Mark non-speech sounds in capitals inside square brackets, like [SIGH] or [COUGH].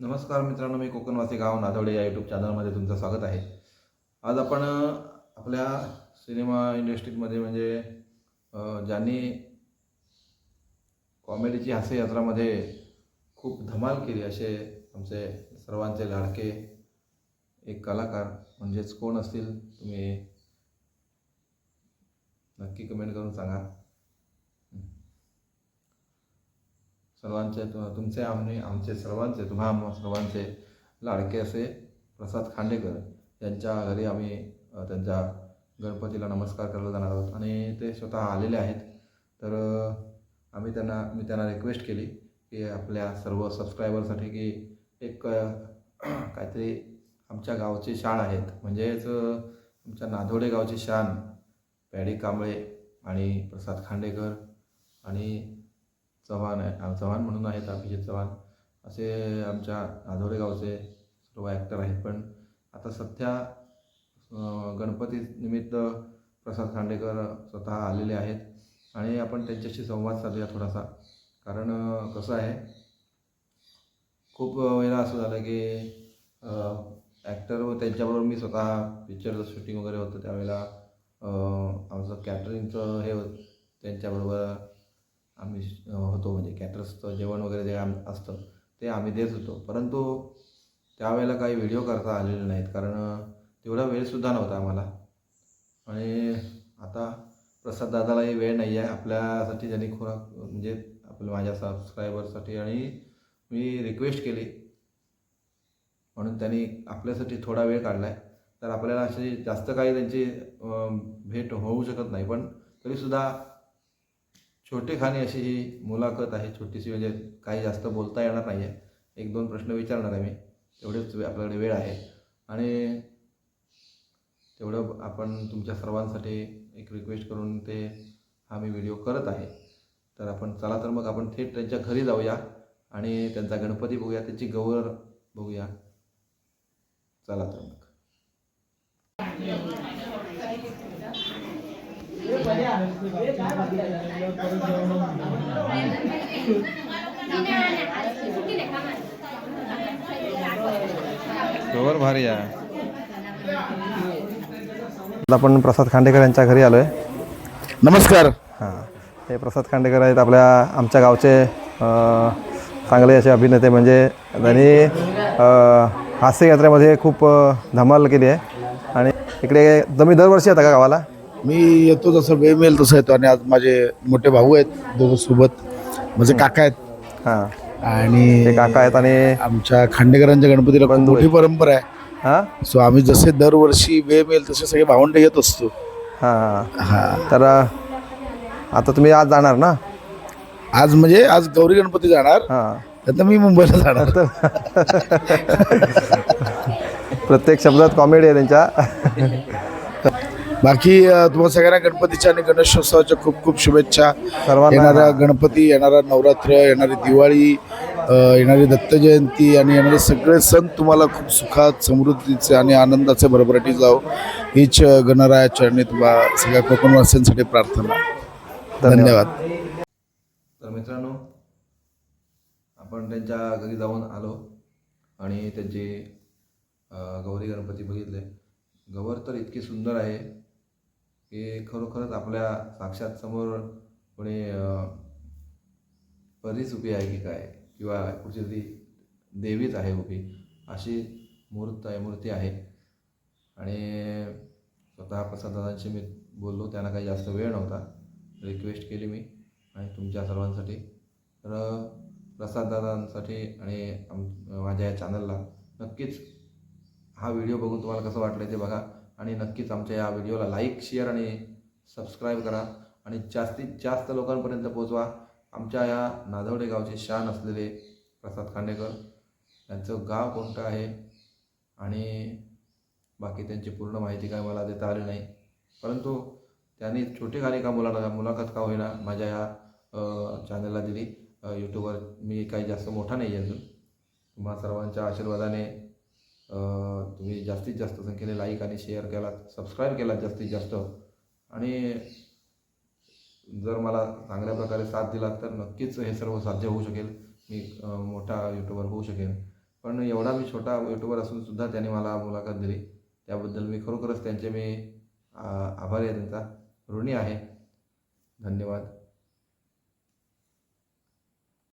नमस्कार मित्रांनो मी कोकणवासी गाव नादवडे या यूट्यूब चॅनलमध्ये तुमचं स्वागत आहे. आज आपण आपल्या सिनेमा इंडस्ट्रीमध्ये म्हणजे ज्यांनी कॉमेडीची हास्ययात्रामध्ये खूप धमाल केली असे आमचे सर्वांचे लाडके एक कलाकार म्हणजेच कोण असतील तुम्ही नक्की कमेंट करून सांगा. सर्वांचे तुमचे आम्ही आमचे सर्वांचे तुम्हा सर्वांचे लाडके असे प्रसाद खांडेकर यांच्या घरी आम्ही त्यांच्या गणपतीला नमस्कार करायला जाणार आहोत. आणि ते स्वतः आलेले आहेत. तर आम्ही त्यांना मी त्यांना रिक्वेस्ट केली की आपल्या सर्व सबस्क्रायबरसाठी की एक काहीतरी आमच्या गावची शाळ आहेत. म्हणजेच आमच्या नाधोडे गावची शान पॅडी कांबळे आणि प्रसाद खांडेकर आणि चव्हाण आहे. चव्हाण म्हणून आहेत अभिजित चव्हाण. असे आमच्या नाधोडे गावचे सर्व ॲक्टर आहेत. पण आता सध्या गणपती निमित्त प्रसाद खांडेकर स्वतः आलेले आहेत. आणि आपण त्यांच्याशी संवाद साधूया थोडासा. कारण कसं आहे खूप वेळा असं झालं की ॲक्टर व त्यांच्याबरोबर मी स्वतः पिक्चरचं शूटिंग वगैरे होतं त्यावेळेला. आमचं कॅटरिंगचं हे होतं. त्यांच्याबरोबर आम्ही होतो. म्हणजे कॅटर्सचं जेवण वगैरे जे आम असतं ते आम्ही देत होतो. परंतु त्यावेळेला काही व्हिडिओ करता आलेले नाहीत. कारण तेवढा वेळसुद्धा नव्हता आम्हाला. आणि आता प्रसाद दादालाही वेळ नाही आहे. आपल्यासाठी त्यांनी खुराक म्हणजे आपल्या माझ्या सबस्क्रायबरसाठी आणि मी रिक्वेस्ट केली. म्हणून त्यांनी आपल्यासाठी थोडा वेळ काढला आहे तर आपल्याला अशी जास्त काही त्यांची भेट होऊ शकत नाही. पण तरीसुद्धा छोटेखानी अशी ही मुलाखत आहे छोटीशी म्हणजे काही जास्त बोलता येणार नाही आहे एक दोन प्रश्न विचारणार आहे मी. तेवढेच आपल्याकडे वेळ आहे. आणि तेवढं आपण तुमच्या सर्वांसाठी एक रिक्वेस्ट करून ते हा मी व्हिडिओ करत आहे. तर आपण चला तर मग आपण थेट त्यांच्या घरी जाऊया आणि त्यांचा गणपती बघूया त्याची गौर बघूया. चला तर मग. भारी आहे. आपण प्रसाद खांडेकर यांच्या घरी आलो आहे नमस्कार. हां. हे प्रसाद खांडेकर आहेत आपल्या आमच्या गावचे चांगले असे अभिनेते म्हणजे त्यांनी अ, हास्ययात्रेमध्ये खूप धमाल केली आहे. आणि इकडे तुम्ही दरवर्षी येता का गावाला? मी येतो जसं वेळ मिळेल तसं येतो. आणि आज माझे मोठे भाऊ आहेत दोघं सोबत. माझे काका आहेत. हां. आणि ते काका आहेत आणि आमच्या खांडेकरांच्या गणपतीला खूप मोठी परंपरा आहे. हां? सो आम्ही जसे दरवर्षी वेळ मिळेल तसे सगळे भावंड येत असतो. हां. हा. तर आता तुम्ही आज जाणार ना? आज म्हणजे आज गौरी गणपती जाणार. हां. तर मी मुंबईला जाणार. [LAUGHS] प्रत्येक शब्दात कॉमेडी आहे त्यांच्या. बाकी तुम्हाला सगळ्यांना गणपतीच्या आणि गणेशोत्सवाच्या खूप खूप शुभेच्छा. सर्वांना. येणारा गणपती येणारा नवरात्र येणारी दिवाळी येणारी दत्त जयंती आणि येणारे सगळे सण तुम्हाला खूप सुखात समृद्धीचे आणि आनंदाचे भरभराटी जाओ हीच गणराया चरणी तुम्हाला सगळ्या कोकणवासियांसाठी प्रार्थना. धन्यवाद. तर मित्रांनो आपण त्यांच्या घरी जाऊन आलो आणि त्यांचे गौरी गणपती बघितले. गवर तर इतकी सुंदर आहे. की खरोखरच आपल्या साक्षात समोर कोणी परीच उभी आहे की काय? किंवा कुठची ती देवीच आहे उभी अशी मूर्त आहे मूर्ती आहे. आणि स्वतः प्रसाददादांशी मी बोललो त्यांना काही जास्त वेळ नव्हता. रिक्वेस्ट केली मी आणि तुमच्या सर्वांसाठी. तर प्रसाददादांसाठी आणि आम माझ्या या चॅनलला नक्कीच हा व्हिडिओ बघून तुम्हाला कसं वाटलं ते बघा. आणि नक्कीच आमच्या या व्हिडिओला लाईक शेअर आणि सबस्क्राईब करा. आणि जास्तीत जास्त लोकांपर्यंत पोहोचवा. आमच्या या नादवडे गावचे शान असलेले प्रसाद खांडेकर. यांचं गाव कोणतं आहे? आणि बाकी त्यांची पूर्ण माहिती काय मला देता आली नाही. परंतु त्यांनी छोटेखानी का मुलाला मुलाखत का होईना माझ्या या चॅनलला दिली. यूट्यूबवर मी काही जास्त मोठा नाही आहे अजून. तुम्हा सर्वांच्या आशीर्वादाने तुम्ही जास्तीत जास्त संख्येने लाईक आणि शेअर केलात सबस्क्राईब केलात जास्तीत जास्त. आणि जर मला चांगल्या प्रकारे साथ दिलात तर नक्कीच हे सर्व साध्य होऊ शकेल. मी मोठा यूट्यूबर होऊ शकेन. पण एवढा मी छोटा यूट्यूबर असूनसुद्धा त्यांनी मला मुलाखत दिली. त्याबद्दल मी खरोखरच त्यांचे मी आभारी आहे त्यांचा. ऋणी आहे. धन्यवाद.